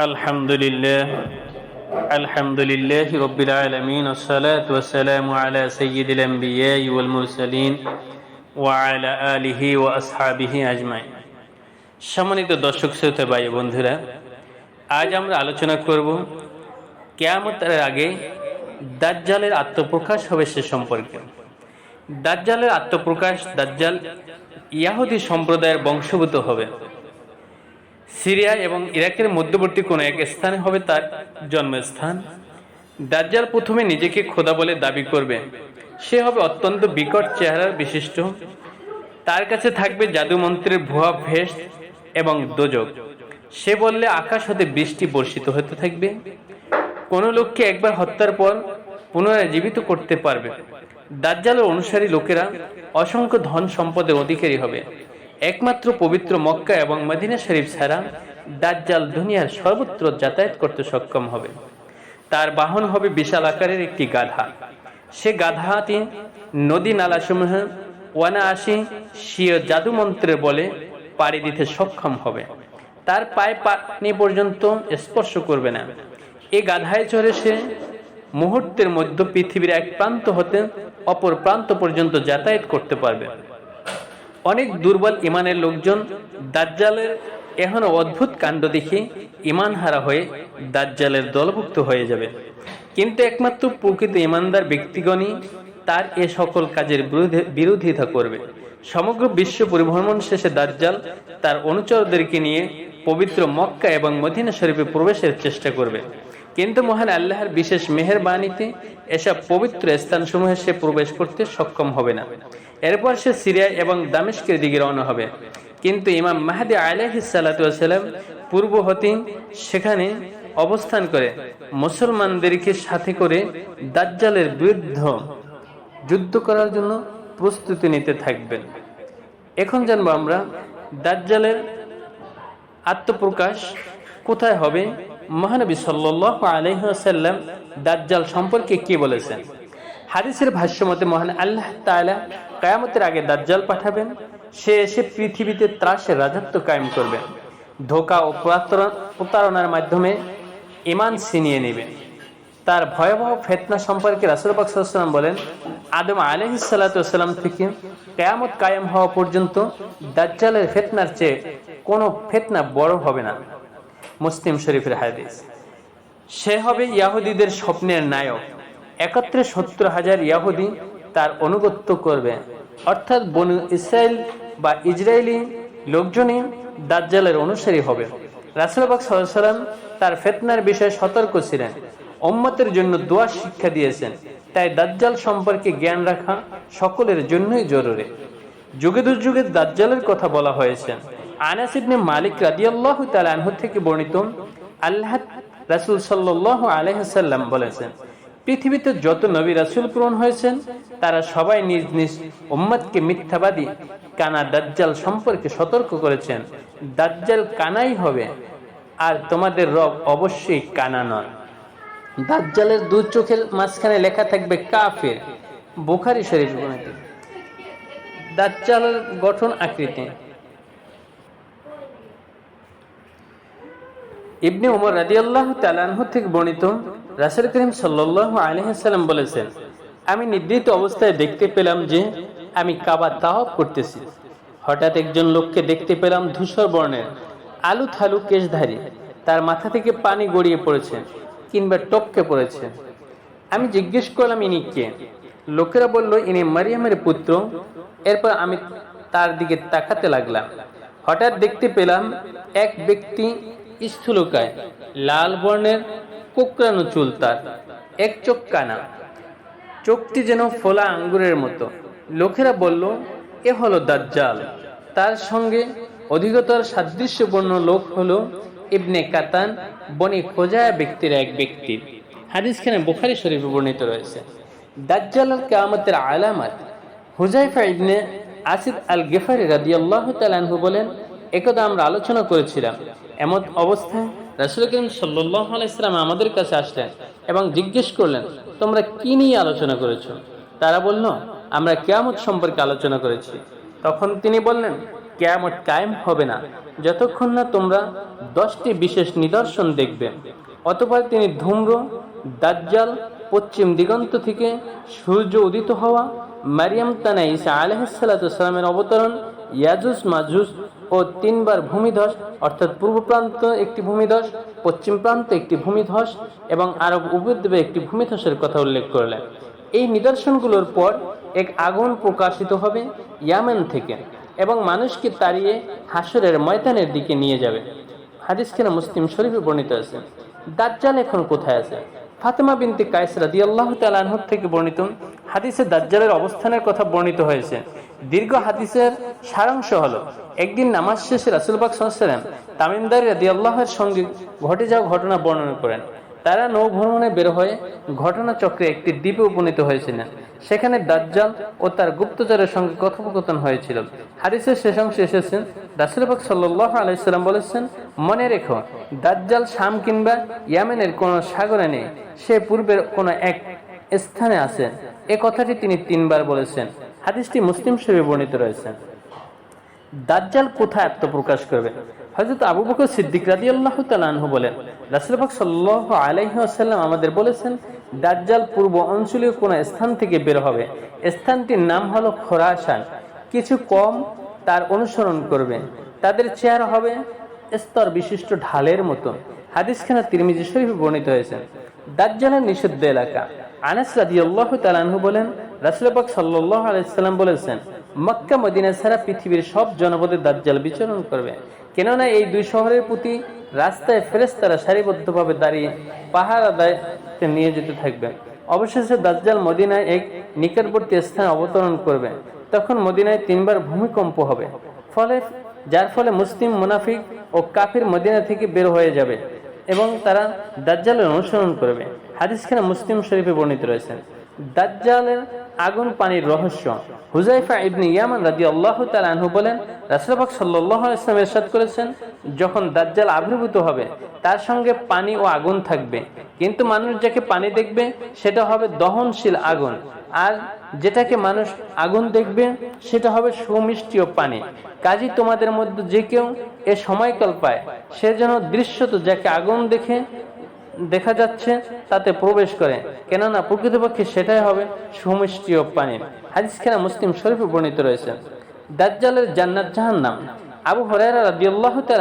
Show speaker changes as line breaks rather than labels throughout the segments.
الحمد لله الحمد لله رب العالمين والصلاة والسلام على سيد الأنبياء والمرسلين وعلى آله وأصحابه أجمعين সম্মানিত দর্শক শ্রোতা ভাই বন্ধুরা আজ আমরা আলোচনা করব কেয়ামতের আগে দাজ্জালের আত্মপ্রকাশ হবে সে সম্পর্কে দাজ্জালের আত্মপ্রকাশ দাজ্জাল ইয়াহুদি সম্প্রদায়ের বংশভূত হবে সিরিয়া এবং ইরাকের মধ্যবর্তী কোনো এক স্থানে হবে তার জন্মস্থান। দাজ্জাল প্রথমে নিজেকে খোদা বলে দাবি করবে। সে হবে অত্যন্ত বিকট চেহারার বিশিষ্ট। তার কাছে থাকবে জাদুমন্ত্রের ভুয়া ভেষ এবং দোজক। সে বললে আকাশ হতে বৃষ্টি বর্ষিত হতে থাকবে। কোনো লোককে একবার হত্যার পর পুনরায় জীবিত করতে পারবে। দাজ্জালের অনুসারী লোকেরা অসংখ্য ধন সম্পদের অধিকারী হবে। একমাত্র পবিত্র মক্কা এবং মদিনা শরীফ ছাড়া দাজ্জাল দুনিয়ার সর্বত্র যাতায়াত করতে সক্ষম হবে। তার বাহন হবে বিশাল আকারের একটি গাধা। সে গাধাটি নদী নালাসমূহ ওয়ানা আসি স্বীয় জাদুমন্ত্রের বলে পাড়ি দিতে সক্ষম হবে। তার পায়ে পানি পর্যন্ত স্পর্শ করবে না। এ গাধায় চড়ে সে মুহূর্তের মধ্যে পৃথিবীর এক প্রান্ত হতে অপর প্রান্ত পর্যন্ত যাতায়াত করতে পারবে। অনেক দুর্বল ইমানের লোকজন দাজ্জালের এখন অদ্ভুত কাণ্ড দেখে ইমান হারা হয়ে দাজ্জালের দলভুক্ত হয়ে যাবে। কিন্তু একমাত্র প্রকৃত ইমানদার ব্যক্তিগণই তার এ সকল কাজের বিরোধিতা করবে। সমগ্র বিশ্ব পরিভ্রমণ শেষে দাজ্জাল তার অনুচরদেরকে নিয়ে পবিত্র মক্কা এবং মদিনা শরীফে প্রবেশের চেষ্টা করবে। কিন্তু মহান আল্লাহর বিশেষ মেহেরবানিতে এসব পবিত্র স্থানসমূহে সে প্রবেশ করতে সক্ষম হবে না। এরপর সে সিরিয়া এবং দামেস্কের দিকে রওনা হবে। কিন্তু ইমাম মাহাদি আলাহিসাল্লাম পূর্ব হতে সেখানে অবস্থান করে, মুসলমানদেরকে সাথে করে দাজ্জালের বিরুদ্ধ যুদ্ধ করার জন্য প্রস্তুতি নিতে থাকবেন। এখন জানব আমরা দাজ্জালের আত্মপ্রকাশ কোথায় হবে মহানবী সাল্লাহ আলহ্লাম দাজ্জাল সম্পর্কে কি বলেছেন? হাদিসের ভাষ্য মতে মহান আল্লাহ তালা কায়ামতের আগে দাজ্জাল পাঠাবেন, সে এসে পৃথিবীতে ত্রাসের রাজত্ব কায়েম করবে ধোকা ও প্রতারণার মাধ্যমে ইমান ছিনিয়ে নেবে। তার ভয়াবহ ফেতনা সম্পর্কে রাসুলবাকসাল্লাম বলেন, আদম আলহ আলহিসাল্লাম থেকে কেয়ামত কায়েম হওয়া পর্যন্ত দাজ্জালের ফেতনার চেয়ে কোনো ফেতনা বড় হবে না। মুসলিম হাদিস। সে হবে ইয়াহুদিদের স্বপ্নের নায়ক। একত্রে সত্তর হাজার ইয়াহুদি তার অনুগত্য করবে। অর্থাৎ বনু ইসরায়েল বা ইসরায়েলি লোকজনই দাজ্জালের অনুসারী হবে। রাসুলবাক সাল্লাম তার ফেতনার বিষয়ে সতর্ক ছিলেন। ওম্মতের জন্য দোয়া শিক্ষা দিয়েছেন। তাই দাজ্জাল সম্পর্কে জ্ঞান রাখা সকলের জন্যই জরুরি। যুগে দুর্যুগে দাজ্জালের কথা বলা হয়েছে। আনাস ইবনে মালিক রাদিয়াল্লাহু তাআলা আনহু থেকে বর্ণিত আল্লাহ রাসূল সাল্লাল্লাহু আলাইহি সাল্লাম বলেছেন, পৃথিবীতে যত নবী রাসূল পূরণ হয়েছেন, তারা সবাই নিজ নিজ উম্মতকে মিথ্যাবাদী কানা দাজ্জাল সম্পর্কে সতর্ক করেছেন। দাজ্জাল কানাই হবে, আর তোমাদের রব অবশ্যই কানা নন। দাজ্জালের দু চোখের মাঝখানে লেখা থাকবে কাফের, বুখারি শরীফ দাজ্জালের গঠন আকৃতি। ইবনে উমর রাদিয়াল্লাহ তালানহু থেকে বর্ণিত রাসুল করিম সাল্লাহ আলহাম বলেছেন, আমি নির্দিষ্ট অবস্থায় দেখতে পেলাম যে আমি কাবা তাহব করতেছি। হঠাৎ একজন লোককে দেখতে পেলাম ধূসর বর্ণের আলু থালু কেশধারী। তার মাথা থেকে পানি গড়িয়ে পড়েছে কিংবা টপকে পড়েছে। আমি জিজ্ঞেস করলাম, ইনি কে? লোকেরা বলল, ইনি মারিয়ামের পুত্র। এরপর আমি তার দিকে তাকাতে লাগলাম। হঠাৎ দেখতে পেলাম এক ব্যক্তি স্থূলকায় লাল বর্ণের কোকড়ানো চুল তার, এক চোখ কানা। চোখটি যেন ফোলা আঙ্গুরের মতো। লোকেরা বলল, এ হলো দাজ্জাল। তার সঙ্গে অধিকতর সাদৃশ্যপূর্ণ লোক হলো ইবনে কাতান বনি খোজায়া ব্যক্তির এক ব্যক্তি। হাদিসখানে বুখারি শরীফে বর্ণিত রয়েছে, দাজ্জাল কেয়ামতের আলামাত। হুজাইফা ইবনে আসিদ আল গেফারি রাদিয়াল্লাহ তালানহু বলেন একদা আমরা আলোচনা করেছিলাম। এমন অবস্থায় রাসুল করিম সাল্লাহ আমাদের কাছে আসলেন এবং জিজ্ঞেস করলেন, তোমরা কি নিয়ে আলোচনা করেছ? তারা বলল, আমরা কেয়ামত সম্পর্কে আলোচনা করেছি। তখন তিনি বললেন, কেয়ামত কায়েম হবে না, যতক্ষণ না তোমরা দশটি বিশেষ নিদর্শন দেখবে। অতপর তিনি ধূম্র, দাজ্জাল, পশ্চিম দিগন্ত থেকে সূর্য উদিত হওয়া, মারিয়াম তানা ইসা আলহিসাল্লামের অবতরণ ইয়াজুস মাজুস ও তিনবার ভূমিধস, অর্থাৎ পূর্ব প্রান্ত একটি ভূমিধস, পশ্চিম প্রান্ত একটি ভূমিধস এবং আরব উপদ্বীপে একটি ভূমিধসের কথা উল্লেখ করলেন। এই নিদর্শনগুলোর পর এক আগুন প্রকাশিত হবে ইয়ামেন থেকে এবং মানুষকে তাড়িয়ে হাসরের ময়দানের দিকে নিয়ে যাবে। হাদিস কেনা মুসলিম শরীফে বর্ণিত আছে, দাজ্জাল এখন কোথায় আছে? ফাতেমা বিনতে কায়েস রাদিয়াল্লাহু তাআলা আনহু থেকে বর্ণিত, হাদিসে দাজ্জালের অবস্থানের কথা বর্ণিত হয়েছে। দীর্ঘ হাদিসের সারাংশ হলো, একদিন নামাজ শেষে রাসূল পাক সাল্লাল্লাহু আলাইহি ওয়াসাল্লাম তামিমদার সঙ্গে ঘটে যাওয়া ঘটনা বর্ণনা করেন। তারা নৌ ভ্রমণে বের হয়ে ঘটনাচক্রে একটি দ্বীপে উপনীত হয়েছিলেন। সেখানে দাজ্জাল ও তার গুপ্তচরের সঙ্গে কথোপকথন হয়েছিল। হাদিসের শেষ অংশে এসেছেন রাসুলবাক সাল্লাহ আলাইসাল্লাম বলেছেন, মনে রেখো, দাজ্জাল শাম কিংবা ইয়ামেনের কোনো সাগরে নেই। সে পূর্বের কোনো এক স্থানে আছে। এ কথাটি তিনি তিনবার বলেছেন। হাদিসটি মুসলিম শরীফে বর্ণিত রয়েছে। দাজ্জাল কোথায় আত্মপ্রকাশ করবে? হযরত আবু বকর সিদ্দিক রাদিয়াল্লাহু তাআলা আনহু বলেন, রাসূল পাক সাল্লাল্লাহু আলাইহি আমাদের বলেছেন, দাজ্জাল পূর্ব অঞ্চলীয় কোনো স্থান থেকে বের হবে। স্থানটির নাম হলো খোরাসান। কিছু কম তার অনুসরণ করবে। তাদের চেহারা হবে স্তর বিশিষ্ট ঢালের মতো। হাদিসখানা তিরমিজি শরীফে বর্ণিত হয়েছে, দাজ্জালের নিষিদ্ধ এলাকা। আনাস রাদিয়াল্লাহু তাআলা আনহু বলেন রাসূল পাক সাল্লাল্লাহু আলাইহি বলেছেন, মক্কা, মদিনা ছাড়া পৃথিবীর সব জনপদে দাজ্জাল বিচরণ করবে। কেননা এই দুই শহরের প্রতি রাস্তায় ফেরেস্তারা সারিবদ্ধভাবে দাঁড়িয়ে পাহাড় আদায়তে নিয়োজিত থাকবে। অবশেষে দাজ্জাল মদিনায় এক নিকটবর্তী স্থানে অবতরণ করবে। তখন মদিনায় তিনবার ভূমিকম্প হবে। ফলে, যার ফলে মুসলিম মুনাফিক ও কাফির মদিনা থেকে বের হয়ে যাবে এবং তারা দাজ্জালের অনুসরণ করবে। হাদিসখানা মুসলিম শরীফে বর্ণিত রয়েছেন দাজ্জালের আগুন পানির রহস্য। হুজাইফা ইবনি ইয়ামান রাদি আল্লাহ আনহু বলেন রাসুলবাক সাল্লাহ ইসলাম এরশাদ করেছেন, যখন দাজ্জাল আবির্ভূত হবে, তার সঙ্গে পানি ও আগুন থাকবে। কিন্তু মানুষ যাকে পানি দেখবে, সেটা হবে দহনশীল আগুন। আর যেটাকে মানুষ আগুন দেখবে, সেটা হবে সুমিষ্টি ও পানি। কাজী তোমাদের মধ্যে যে কেউ এ সময়কাল পায়, সে যেন দৃশ্যত যাকে আগুন দেখে দেখা যাচ্ছে তাতে প্রবেশ করে। কেননা প্রকৃতপক্ষে সেটাই হবে সুমিষ্টি ও পানি। হাদিস খেলা মুসলিম শরীফে বর্ণিত রয়েছে, দাজ্জালের জান্নাত জাহান্নাম। আবু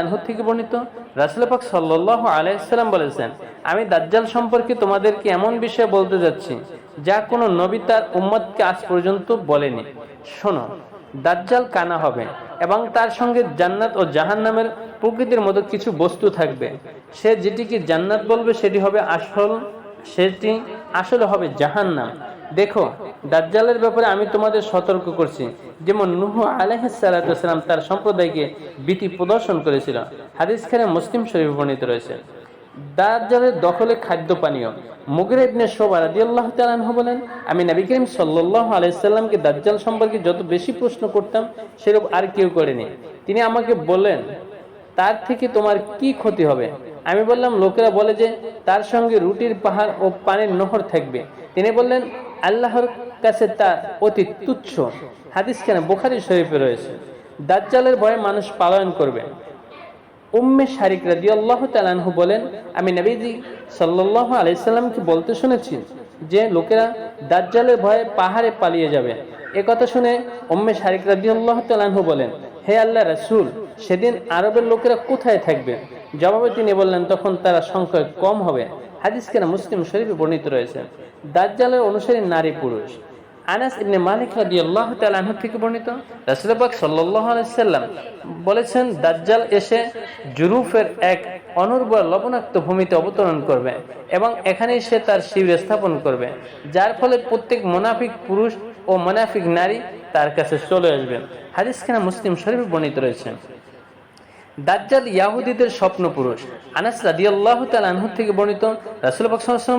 আনহু থেকে বর্ণিত, রাসূল পাক সাল্লাল্লাহু আলাইহি বলেছেন, আমি দাজ্জাল সম্পর্কে তোমাদেরকে এমন বিষয়ে বলতে যাচ্ছি, যা কোনো নবী তার উম্মতকে আজ পর্যন্ত বলেনি। শোনো, দাজ্জাল কানা হবে এবং তার সঙ্গে জান্নাত ও জাহান্নামের প্রকৃতির মতো কিছু বস্তু থাকবে। সে যেটিকে জান্নাত বলবে, সেটি হবে আসল, সেটি আসলে হবে জাহান্নাম। দেখো, দাজ্জালের ব্যাপারে আমি তোমাদের সতর্ক করছি। যেমন নুহ আলহাম তার সম্প্রদায়কে ভীতি প্রদর্শন করেছিল। হাদিস খানে মুসলিম শরীফ বর্ণিত রয়েছে। দাজ্জালের দখলে খাদ্য পানীয়। মুগরে ইবনে শোভা আনহু বলেন, আমি নবী করিম সাল্লাল্লাহু আলাইহি সাল্লামকে দাজ্জাল সম্পর্কে যত বেশি প্রশ্ন করতাম, সেরূপ আর কেউ করেনি। তিনি আমাকে বললেন তার থেকে তোমার কি ক্ষতি হবে? আমি বললাম, লোকেরা বলে যে তার সঙ্গে রুটির পাহাড় ও পানির নহর থাকবে। তিনি বললেন, আল্লাহর কাছে তা অতি তুচ্ছ। হাদিস কেন? বোখারি শরীফে রয়েছে। দাজ্জালের ভয়ে মানুষ পালন করবে। উম্মে শারিক রাদি আল্লাহ তালানহু বলেন, আমি নবীজি সাল্লাহ আলাইসাল্লামকে বলতে শুনেছি যে, লোকেরা দাজ্জালের ভয়ে পাহাড়ে পালিয়ে যাবে। এ কথা শুনে অম্মে শারিক রাজি আল্লাহ তালানহু বলেন, হে আল্লাহ রাসুল, সেদিন আরবের লোকেরা কোথায় থাকবে? জবাবে তিনি বললেন, তখন তারা সংখ্যায় কম হবে। হাদিস কেনা মুসলিম শরীফে বর্ণিত রয়েছে, দাজ্জালের অনুসারী নারী পুরুষ। আনাস ইবনে মালিক রাদিয়াল্লাহু তাআলা আনহু থেকে বর্ণিত রাসূল পাক সাল্লাল্লাহু আলাইহি সাল্লাম বলেছেন, দাজ্জাল এসে জুরুফের এক অনুর্বর লবণাক্ত ভূমিতে অবতরণ করবে এবং এখানেই সে তার শিবির স্থাপন করবে, যার ফলে প্রত্যেক মুনাফিক পুরুষ ও মুনাফিক নারী তার কাছে চলে আসবে। হাদিসখানা মুসলিম শরীফে বর্ণিত রয়েছে। দাজ্জাল ইয়াহুদীদের স্বপ্ন পুরুষ আনাস রাদিয়াল্লাহু থেকে বর্ণিত রাসূল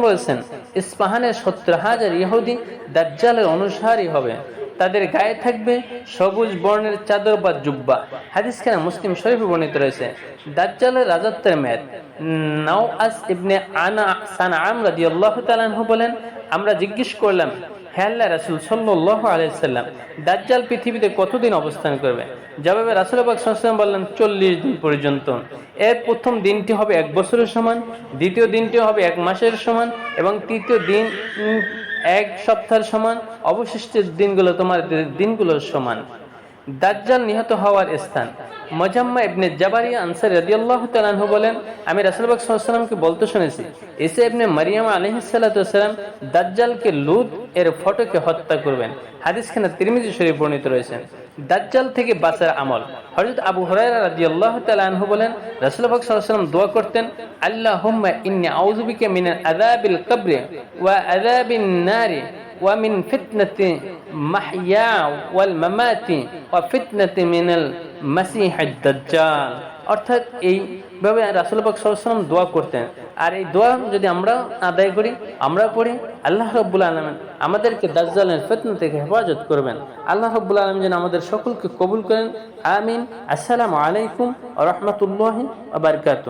বলেছেন ইস্পাহানের 70 হাজার ইহুদি দাজ্জালের অনুসারী হবে। তাদের গায়ে থাকবে সবুজ বর্ণের চাদর বা জুব্বা। হাদিস খানা মুসলিম শরীফে বর্ণিত রয়েছে, দাজ্জালের রাজত্বের মেয়াদ। নাওয়াস ইবনে আনা সানআম রাদিয়াল্লাহু তাআলা আনহু বলেন, আমরা জিজ্ঞেস করলাম হে আল্লাহ রাসুল সাল্লাহ আলাইসাল্লাম দাজ্জাল পৃথিবীতে কতদিন অবস্থান করবে? জবাবে রাসুল সাল্লাম বললেন, চল্লিশ দিন পর্যন্ত। এর প্রথম দিনটি হবে এক বছরের সমান, দ্বিতীয় দিনটি হবে এক মাসের সমান, এবং তৃতীয় দিন এক সপ্তাহের সমান। অবশিষ্টের দিনগুলো তোমার দিনগুলোর সমান। দাজ্জাল নিহত হওয়ার স্থান। মজাম্মা ইবনে জাবারিয়া আনসার রাদিয়াল্লাহু তাআলা আনহু বলেন, আমি আলাইহি ওয়াসাল্লামকে বলতে শুনেছি, ঈসা ইবনে মারিয়াম আলাইহিস সালাতু দাজ্জালকে লুত এর ফটোকে হত্যা করবেন। হাদিসখানা তিরমিজি শরীফ বর্ণিত রয়েছেন দাজ্জাল থেকে বাঁচার আমল। হজরত আবু হরাইহু বলেন, রাসূল দোয়া করতেন আল্লাহ ইন্নি ওয়া ওয়াল মামাতি মিনাল দাজ্জাল। অর্থাৎ এইভাবে রাসুলবাক সাল্লাম দোয়া করতেন। আর এই দোয়া যদি আমরা আদায় করি, আমরা পড়ি, আল্লাহ রব্বুল আলমেন আমাদেরকে দাজ্জালের ফেতনা থেকে হেফাজত করবেন। আল্লাহ রব্বুল আলম যেন আমাদের সকলকে কবুল করেন। আমিন। আসসালামু আলাইকুম রহমতুল্লাহ বারকাত